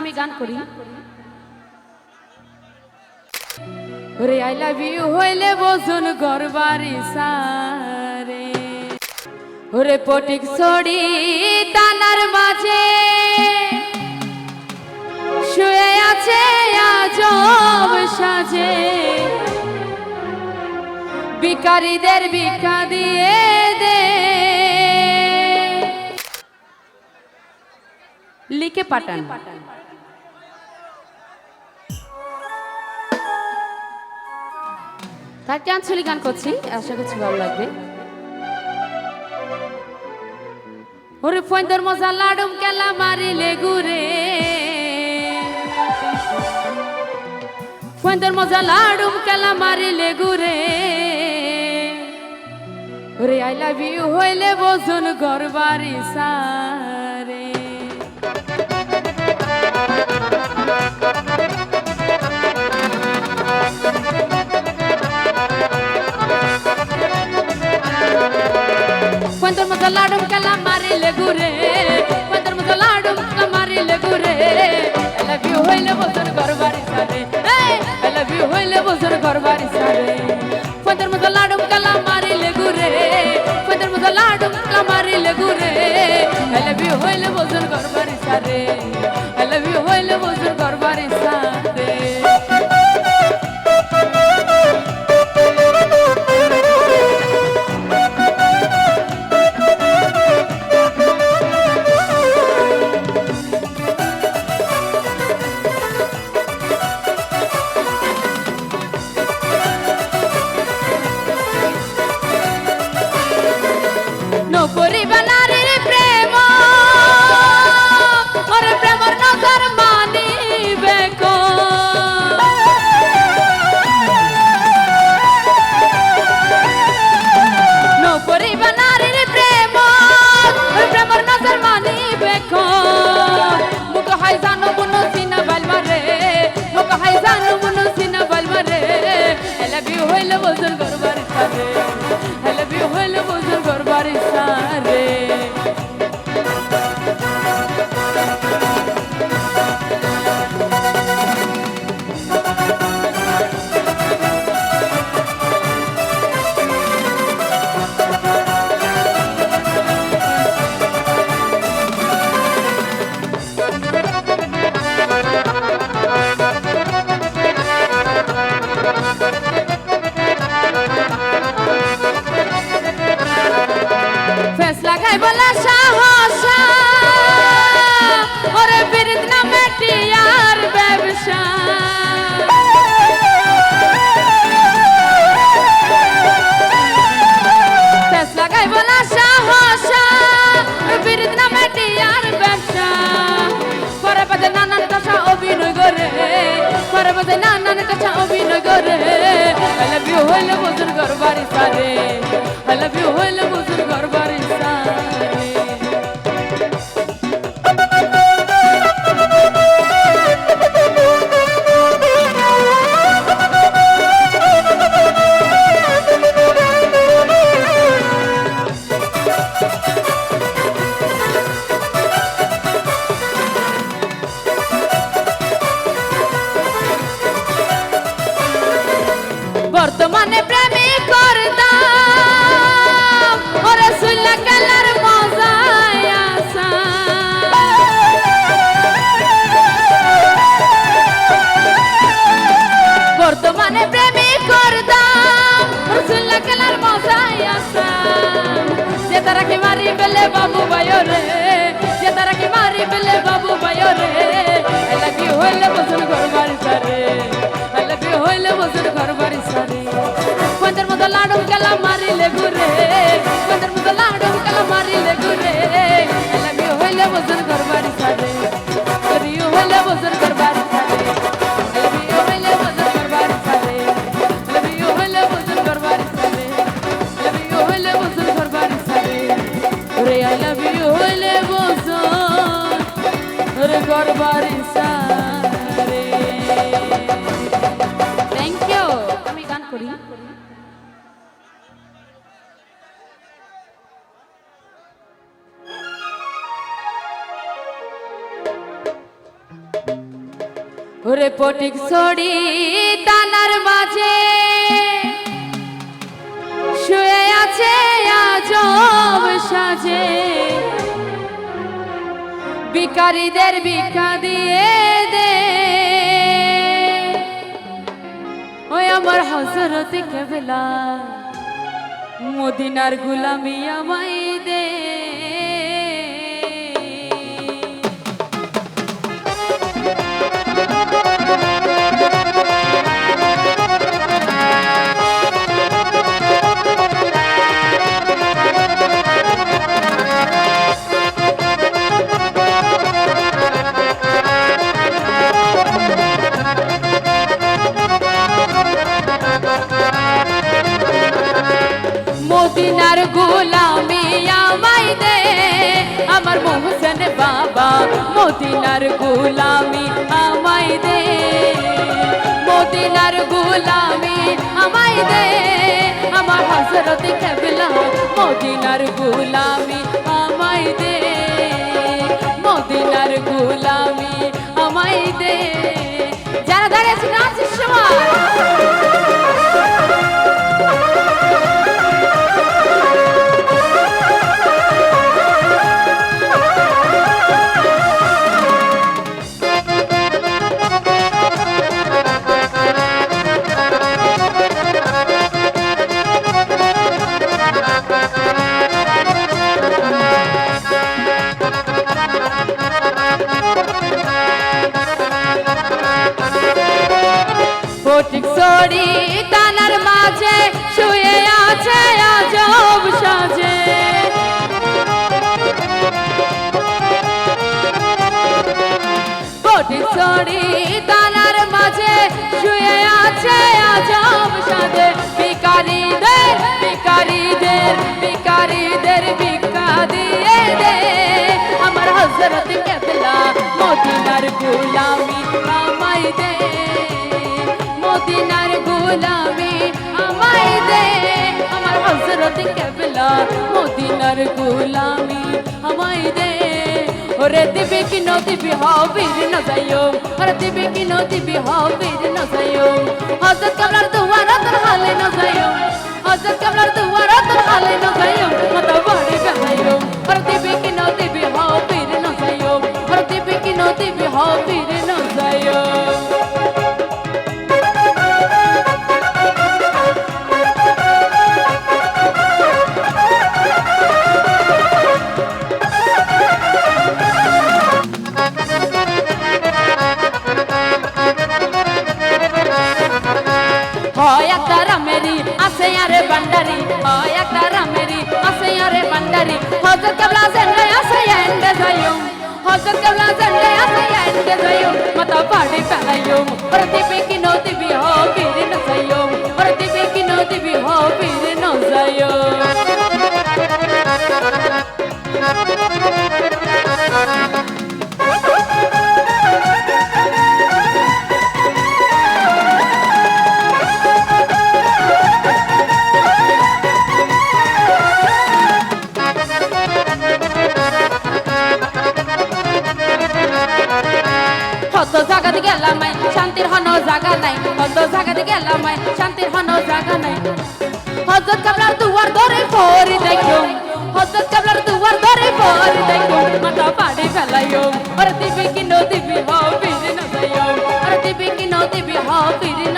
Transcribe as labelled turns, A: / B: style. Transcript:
A: আমি গান করি। ওরে আই লাভ ইউ হইলে বসুন গরবারি সারে। ওরে, পটিক ছড়ি টানার মাঝে। শুয়ে আছে আজব সাজে। বিকারীদের ভিক্ষা দিয়ে দে। লিখে পাঠান পাঠান। তাকে আঞ্চলিক গান করছি, আশা করছি ভালো লাগবে। ওরে ফোনদের মজা লাডুম কেলা মারিলে গুরে ফোনদের মজা লাডুম কেলা মারিলে গুরে ওরে আই লাভ ইউ হইলে বসুন ঘর বাড়ি সারে। Le gure Cuando me calaron que la mari le gure I love you হইলে বছর গরবারি সারে I love you হইলে সারে calaron que la mari le gure Cuando me calaron que la mari le gure I love you হইলে বছর গরবারি সারে I love you হইলে হইলে বজুর গরবার সারে লাগাই বলা সাহসা। ওরে বিরিদ না মেটিয়ার ব্যবসা। লাগাই বলা সাহসা। ওরে না মেটিয়ার ব্যবসা। পরে বাজে নানান কথা অভিনয় করে। পরে বাজে নানান কথা অভিনয় করে। I love you হইলে বুঝুর ঘর বাড়ি সারে। I love you হইলে বুঝুর ঘর বর্তমানে প্রেমী করতাম। ওরে সুল্লা কালার মজায় আসা বর্তমানে প্রেমী করতাম। রসুল্লা কালার মজায় আসা যে তারা কে মারি পেলে বাবু বায়রে যে ওরে আই লাভ ইউ হইলে বছর ওরে গরবার সারে থ্যাংক ইউ আমি গান করি। ওরে পটিক ছড়ি তানার মাঝে, শুয়ে আছে আজ সাজে। বিকারীদের বিকা দিয়ে দে। ওই আমার হজরত কেবলা। মদিনার গুলামি আমায় মদিনার গোলামি আমায় দে। আমার মোহসেন বাবা মদিনার গোলামি আমায় দে। মদিনার গোলামি আমায় দে। আমার হজরত কেবলা মদিনার গোলামি আমায় দে। মদিনার গোলামি আমায় দে। সরি তানার মাঝে শুয়ে আছে আজব সাজে। সরি তানার মাঝে শুয়ে আছে আজব সাজে। ভিকারীদের ভিকারীদের ভিকারীদের ভিক্ষা দিয়ে দে। আমার হজরত কেবলা মদিনার গোলামি আমায় দে। মদিনার গোলামে আমায় দে। আমার হজরত কেবলা মদিনার গোলামে আমায় দে। ওরে দিবে কি নদী হবির না যাইও। ওরে দিবে কি নদী হবির না যাইও। হজরত কেবলার দুয়ার তোর হালে না যাইও। হজরত কেবলার হজরত কাবলা জেন্ডে আছে এন্ডে যাইও হজরত কাবলা জেন্ডে আছে এন্ডে যাইও মাতা পাড়ি পেলাইও প্রতিবে কি নদী বি হো বীর ন যাইও প্রতিবে কি নদী জাগাতে গেলাম শান্তির হন জাগা নাই। কত জাগাতে গেলাম শান্তির হন জাগা নাই। হজরত কাবলার দুয়ার ধরে ফরি দেখো। হজরত কাবলার দুয়ার ধরে ফরি দেখো। মাথা পাড়ে ফেলাইও। আর দিবে কি নদী হাও ফিরে না যাইও। আর দিবে কি নদী হাও বীর